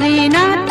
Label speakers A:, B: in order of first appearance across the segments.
A: পারি না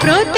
A: প্রতি